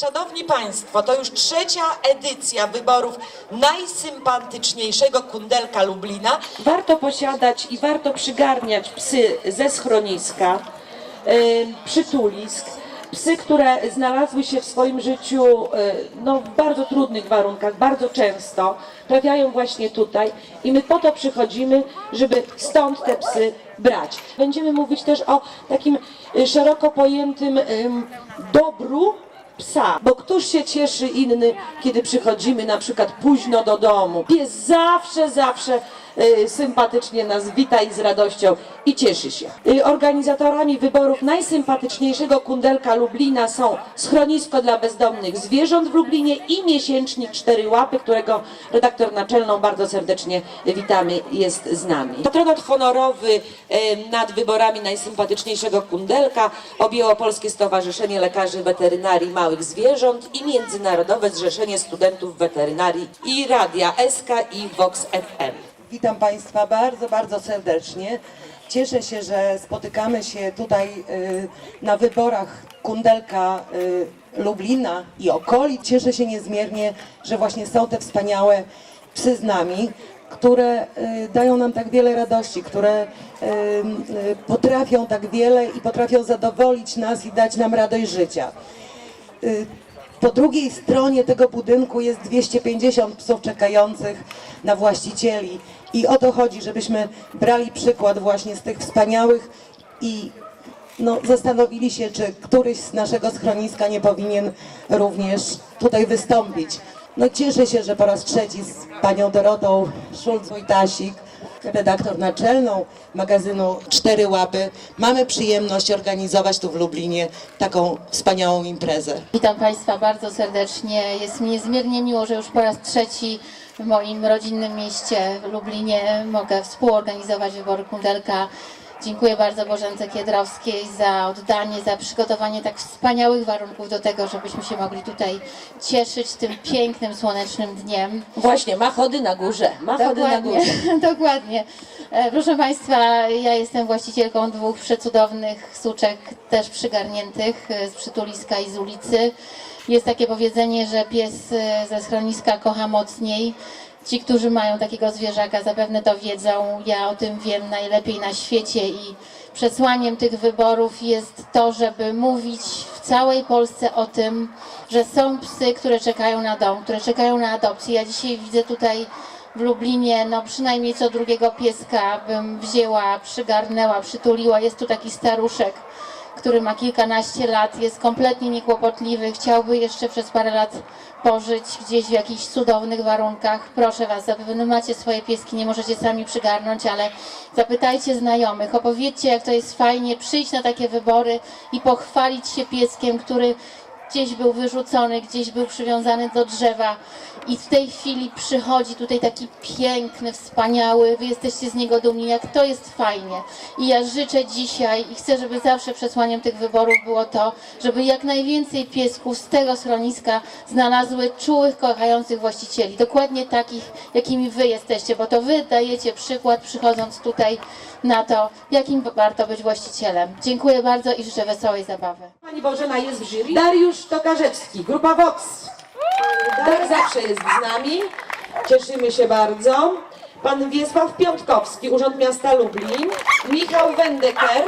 Szanowni Państwo, to już trzecia edycja wyborów najsympatyczniejszego kundelka Lublina. Warto posiadać i warto przygarniać psy ze schroniska, y, przytulisk, psy, które znalazły się w swoim życiu y, no, w bardzo trudnych warunkach, bardzo często trafiają właśnie tutaj i my po to przychodzimy, żeby stąd te psy brać. Będziemy mówić też o takim y, szeroko pojętym ym, dobru psa, bo któż się cieszy inny, kiedy przychodzimy na przykład późno do domu. Pies zawsze, zawsze sympatycznie nas wita i z radością i cieszy się. Y, organizatorami wyborów najsympatyczniejszego kundelka Lublina są schronisko dla bezdomnych zwierząt w Lublinie i miesięcznik Cztery Łapy, którego redaktor naczelną bardzo serdecznie witamy, jest z nami. Patronat honorowy y, nad wyborami najsympatyczniejszego kundelka objęło Polskie Stowarzyszenie Lekarzy Weterynarii Małych Zwierząt i Międzynarodowe Zrzeszenie Studentów Weterynarii i Radia SK i Vox FM. Witam Państwa bardzo, bardzo serdecznie. Cieszę się, że spotykamy się tutaj y, na wyborach Kundelka y, Lublina i okolic. Cieszę się niezmiernie, że właśnie są te wspaniałe psy z nami, które y, dają nam tak wiele radości, które potrafią tak wiele i potrafią zadowolić nas i dać nam radość życia. Po drugiej stronie tego budynku jest 250 psów czekających na właścicieli. I o to chodzi, żebyśmy brali przykład właśnie z tych wspaniałych i no, zastanowili się, czy któryś z naszego schroniska nie powinien również tutaj wystąpić. No cieszę się, że po raz trzeci z panią Dorotą Szulc-Wojtasik, redaktor naczelną magazynu Cztery Łapy, mamy przyjemność organizować tu w Lublinie taką wspaniałą imprezę. Witam Państwa bardzo serdecznie. Jest mi niezmiernie miło, że już po raz trzeci w moim rodzinnym mieście w Lublinie mogę współorganizować wybory Kundelka. Dziękuję bardzo Bożence Kiedrowskiej za oddanie, za przygotowanie tak wspaniałych warunków do tego, żebyśmy się mogli tutaj cieszyć tym pięknym, słonecznym dniem. Właśnie, ma chody na górze, ma chody na Dokładnie, górze. dokładnie. E, Proszę Państwa, ja jestem właścicielką dwóch przecudownych suczek, też przygarniętych e, z przytuliska i z ulicy. Jest takie powiedzenie, że pies e, ze schroniska kocha mocniej. Ci, którzy mają takiego zwierzaka, zapewne to wiedzą. Ja o tym wiem najlepiej na świecie i przesłaniem tych wyborów jest to, żeby mówić w całej Polsce o tym, że są psy, które czekają na dom, które czekają na adopcję. Ja dzisiaj widzę tutaj w Lublinie, no przynajmniej co drugiego pieska bym wzięła, przygarnęła, przytuliła. Jest tu taki staruszek, który ma kilkanaście lat, jest kompletnie niekłopotliwy, chciałby jeszcze przez parę lat pożyć gdzieś w jakichś cudownych warunkach. Proszę Was, zapewne macie swoje pieski, nie możecie sami przygarnąć, ale zapytajcie znajomych, opowiedzcie jak to jest fajnie, przyjść na takie wybory i pochwalić się pieskiem, który gdzieś był wyrzucony, gdzieś był przywiązany do drzewa i w tej chwili przychodzi tutaj taki piękny, wspaniały, wy jesteście z niego dumni, jak to jest fajnie. I ja życzę dzisiaj i chcę, żeby zawsze przesłaniem tych wyborów było to, żeby jak najwięcej piesków z tego schroniska znalazły czułych, kochających właścicieli. Dokładnie takich, jakimi wy jesteście, bo to wy dajecie przykład przychodząc tutaj na to, jakim warto być właścicielem. Dziękuję bardzo i życzę wesołej zabawy. Pani Bożena jest w jury. Dariusz Tokarzewski, Grupa Vox. Dar zawsze jest z nami. Cieszymy się bardzo. Pan Wiesław Piątkowski, Urząd Miasta Lublin. Michał Wendeker,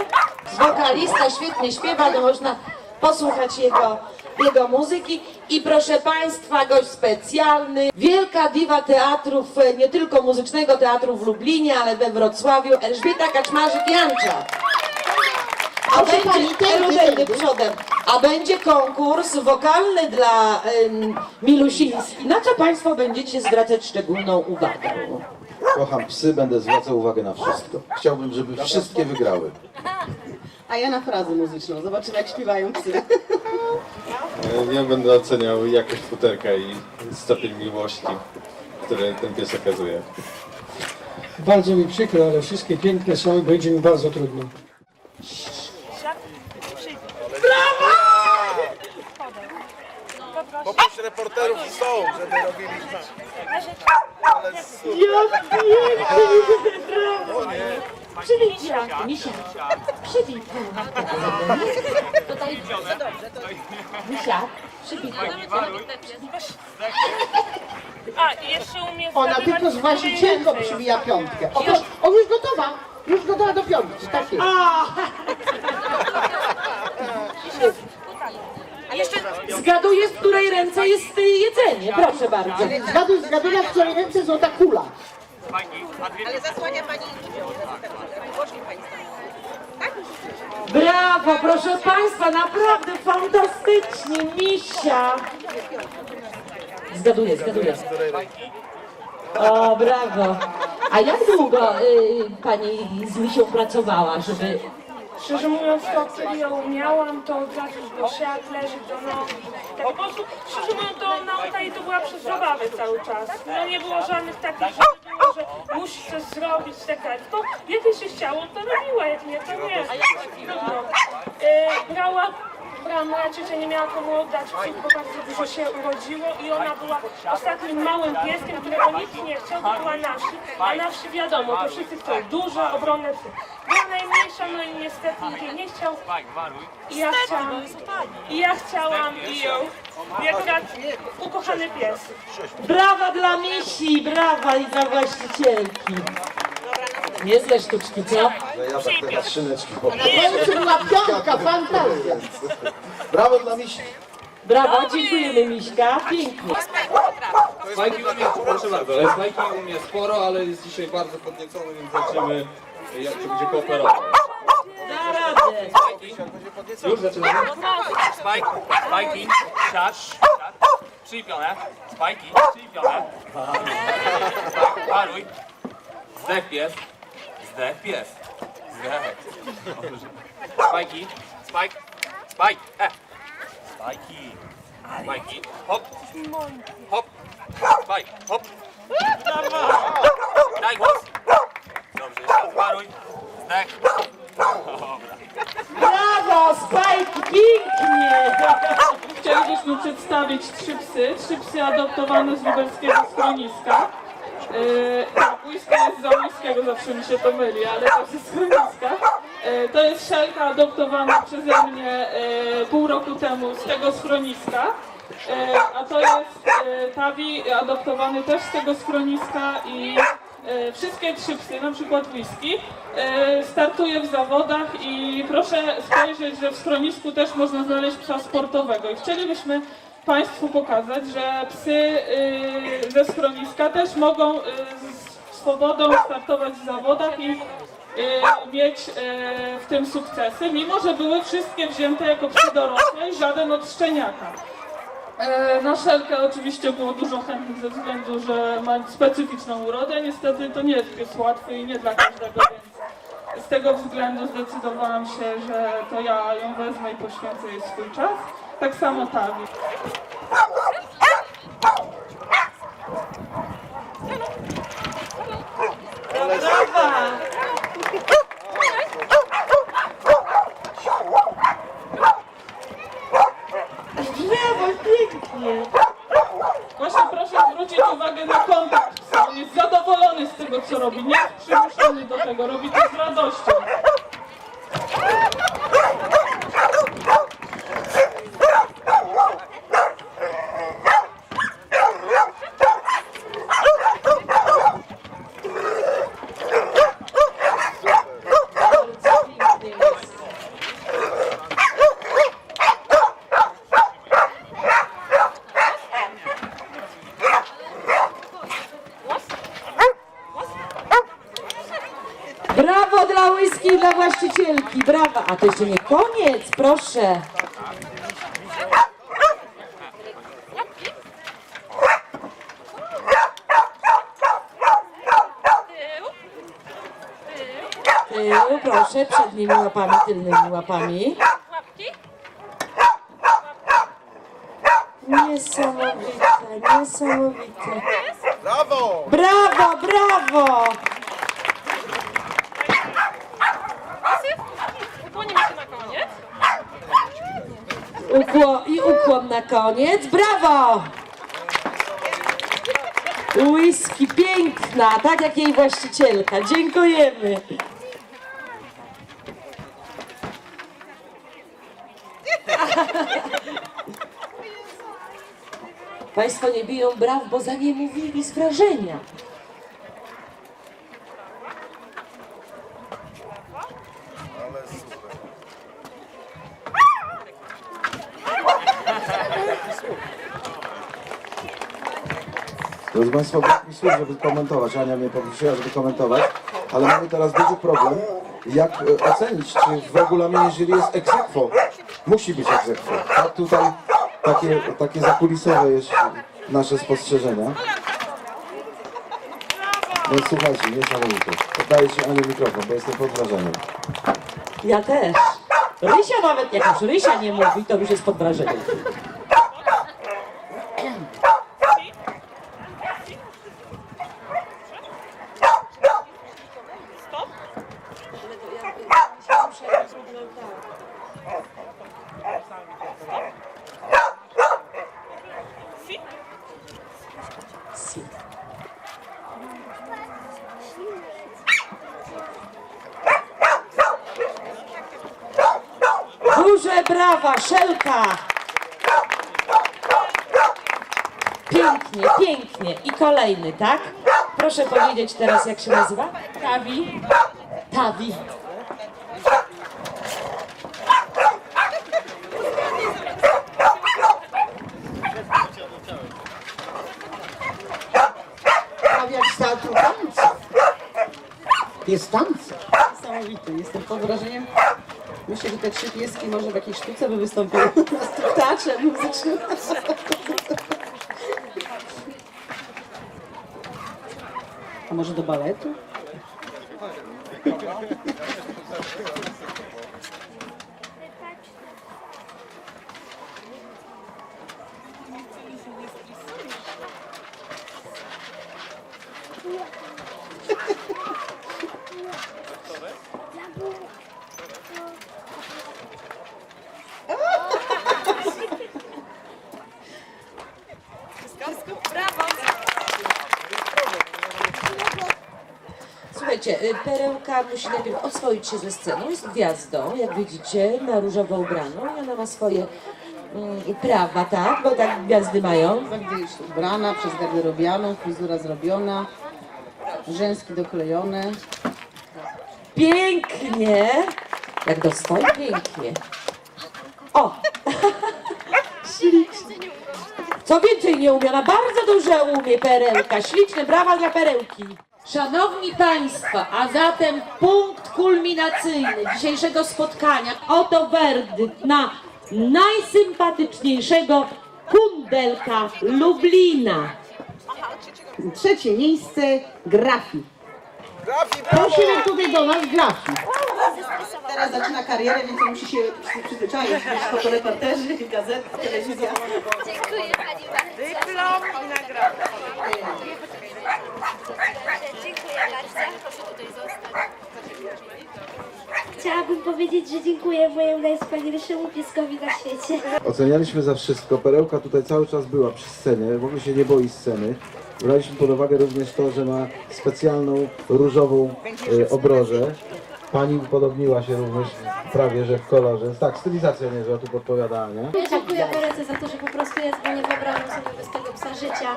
wokalista, świetnie śpiewa, no można posłuchać jego, jego muzyki. I proszę Państwa, gość specjalny, wielka diwa teatrów, e, nie tylko muzycznego teatru w Lublinie, ale we Wrocławiu, Elżbieta Kaczmarzyk-Jancza. A będzie, Elu, tędy przodem. A będzie konkurs wokalny dla ym, Milusiński. Na co Państwo będziecie zwracać szczególną uwagę? Kocham psy, będę zwracał uwagę na wszystko. Chciałbym, żeby wszystkie wygrały. A ja na frazę muzyczną. Zobaczymy jak śpiewają psy. Ja będę oceniał jakość futerka i stopień miłości, który ten pies okazuje. Bardzo mi przykro, ale wszystkie piękne są i będzie mi bardzo trudno. Poproś reporterów są, żeby robili Przywit Misia. Misia. Przywit. Tutaj. Misia. Przywit. A, i jeszcze umie Ona tylko z właścicielką przybija piątkę. O, proszę, o już gotowa, już gotowa do piątki, tak jest. Zgaduję, w której ręce jest y, jedzenie. Proszę bardzo. Zgaduj, zgaduj, w której ręce złota kula. Brawo, proszę Państwa, naprawdę fantastycznie, Misia. Zgaduję, zgaduję. O, brawo. A jak długo y, Pani z Misią pracowała, żeby... Szczerze mówiąc, to kiedy ją miałam, to razu do siat, leżeć do nogi. Tak po prostu, szczerze mówiąc, to nauka jej to była przez zabawę cały czas. No nie było żadnych takich, że musisz coś zrobić, tak dalej. To jak jej się chciało, to robiła, jak nie, to nie. Trudno. E, brała, brała moja ciocia nie miała komu oddać psów, bo bardzo dużo się urodziło i ona była ostatnim małym pieskiem, którego nikt nie chciał, to była na wsi, a na wsi wiadomo, to wszyscy chcą duże, obronne psy. Była najmniejsza, no i niestety nikt jej nie chciał. I ja chciałam, i ja chciałam i ją. I akurat ukochany pies. Brawa dla Misi, brawa i dla właścicielki. Niezłe sztuczki, co? Że ja tak powiem. końcu była piątka, fantazja. Brawo dla misi. Brawo, dziękujemy Miśka, pięknie. Spajki umie, proszę bardzo, Spajki umie sporo, ale jest dzisiaj bardzo podniecony, więc zobaczymy jak to będzie kooperował. Da radę. Już zaczynamy? Spajki, spajki, siad, przypione, spajki, przypione. Paruj. Zdech pies, zdech pies, zdech. Spajki, spajk, spajk, e. Spajki, spajki, hop, hop, spajk, hop. Daj głos. Dobrze, jeszcze raz paruj, zdech. Dobra. Brawo, Spajki, pięknie. Chcielibyśmy przedstawić trzy psy. Trzy psy adoptowane z lubelskiego schroniska. Yy, Łyska jest za Łyskiego, zawsze mi się to myli, ale to jest schroniska. Yy, to jest szelka adoptowana przeze mnie yy, pół roku temu z tego schroniska. A to jest Tawi adoptowany też z tego schroniska i wszystkie trzy psy, na przykład Whisky, yy, startuje w zawodach i proszę spojrzeć, że w schronisku też można znaleźć psa sportowego i chcielibyśmy Państwu pokazać, że psy yy, ze schroniska też mogą z swobodą startować w zawodach i mieć w tym sukcesy, mimo że były wszystkie wzięte jako psy dorosłe i żaden od szczeniaka. E, Na szelkę oczywiście było dużo chętnych ze względu, że ma specyficzną urodę. Niestety to nie jest pies łatwy i nie dla każdego, więc z tego względu zdecydowałam się, że to ja ją wezmę i poświęcę jej swój czas. Tak samo Tawi. Brawa. Brawo, pięknie. Właśnie proszę zwrócić uwagę na kontakt psa. On jest zadowolony z tego, co robi. Nie jest przymuszony do tego. Robi to z radością. Bardzo pięknie jest. Brawo dla whisky i dla właścicielki, brawa. A to jeszcze nie koniec, proszę. Tył, proszę, przednimi łapami, tylnymi łapami. Niesamowite, niesamowite. Brawo! Brawo, brawo! Ukło I ukłon na koniec. Brawo! Whisky piękna, tak jak jej właścicielka. Dziękujemy. Państwo nie biją braw, bo za nie mówili z wrażenia. Drodzy Państwo, brak mi słów, żeby komentować. Ania mnie poprosiła, żeby komentować, ale mamy teraz duży problem, jak e, ocenić, czy w regulaminie jury jest aequo. Musi być ex aequo. Tak tutaj takie, takie zakulisowe jest nasze spostrzeżenia. Więc słuchajcie, niesamowite. Oddaję Ci Aniu mikrofon, bo jestem pod wrażeniem. Ja też. Rysia nawet, jak już Rysia nie mówi, to już jest pod wrażeniem. Duże brawa, Szelka! Pięknie, pięknie. I kolejny, tak? Proszę powiedzieć teraz, jak się nazywa? Tawi. Tawi. Z teatru tańca. Jest tańca. Niesamowity. Jestem pod wrażeniem. Myślę, że te trzy pieski może w jakiejś sztuce by wystąpiły. W teatrze muzycznym. A może do baletu? Słuchajcie, y, Perełka musi najpierw oswoić się ze sceną. Jest gwiazdą, jak widzicie, na różowo ubraną i ona ma swoje mm, prawa, tak? Bo tak gwiazdy mają. Już ubrana, przez garderobianą, fryzura zrobiona, rzęski doklejone. Pięknie! Jak dostoi, pięknie. O! Ślicznie. Co więcej nie umie, ona bardzo dużo umie, Perełka. Śliczne, brawa dla Perełki. Szanowni Państwo, a zatem punkt kulminacyjny dzisiejszego spotkania. Oto werdykt na najsympatyczniejszego kundelka Lublina. Trzecie miejsce grafi. Prosimy tutaj do nas grafi. Teraz zaczyna karierę, więc musi się przy- przyzwyczaić. Być fotoreporterzy, gazet, telewizja. Dziękuję Pani bardzo. Dyplom i nagroda. Dziękuję bardzo. Proszę tutaj zostać. Chciałabym powiedzieć, że dziękuję mojemu najwspanialszemu pieskowi na świecie. Ocenialiśmy za wszystko. Perełka tutaj cały czas była przy scenie, w ogóle się nie boi sceny. Braliśmy pod uwagę również to, że ma specjalną różową e, obrożę. Pani upodobniła się również prawie, że w kolorze. Tak, stylizacja niezła, tu podpowiada Ania. Ja dziękuję Berece za to, że po prostu ja nie wyobrażam sobie bez tego psa życia.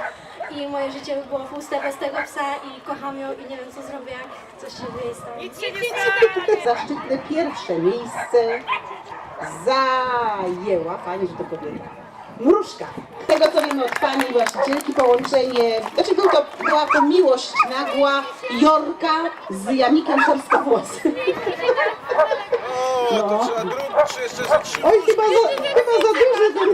I moje życie by było puste bez tego psa i kocham ją i nie wiem co zrobię, jak coś się dzieje z tą. Zaszczytne pierwsze miejsce zajęła, fajnie, że to kobieta, mrużka. Z tego co wiemy od pani właścicielki, połączenie, znaczy był to, była to miłość nagła Jorka z Janikiem Czerskowłosym. No. Oj, chyba za, chyba za duży ten...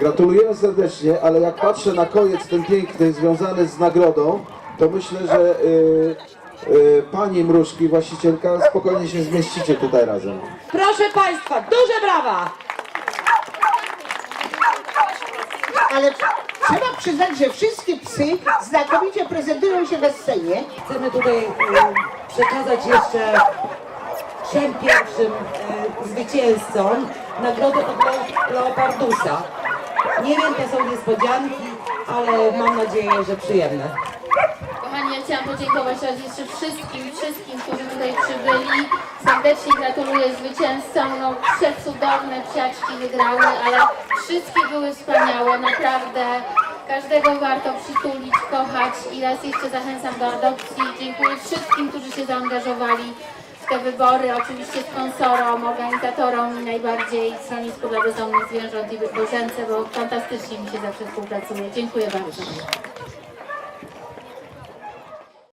Gratulujemy serdecznie, ale jak patrzę na koniec ten piękny związany z nagrodą, to myślę, że y, y, pani Mrużki, właścicielka, spokojnie się zmieścicie tutaj razem. Proszę Państwa, duże brawa! Ale trzeba przyznać, że wszystkie psy znakomicie prezentują się na scenie. Chcemy tutaj e, przekazać jeszcze trzem pierwszym e, zwycięzcom nagrodę od Leo- Leopardusa. Nie wiem, to są niespodzianki, ale mam nadzieję, że przyjemne. Kochani, ja chciałam podziękować raz jeszcze wszystkim, wszystkim, którzy tutaj przybyli. Serdecznie gratuluję zwycięzcom. No, przecudowne psiaczki wygrały, ale wszystkie były wspaniałe, naprawdę. Każdego warto przytulić, kochać i raz jeszcze zachęcam do adopcji. Dziękuję wszystkim, którzy się zaangażowali w te wybory, oczywiście sponsorom, organizatorom i najbardziej schronisku dla bezdomnych zwierząt i Bożence, bo fantastycznie mi się zawsze współpracuje. Dziękuję bardzo.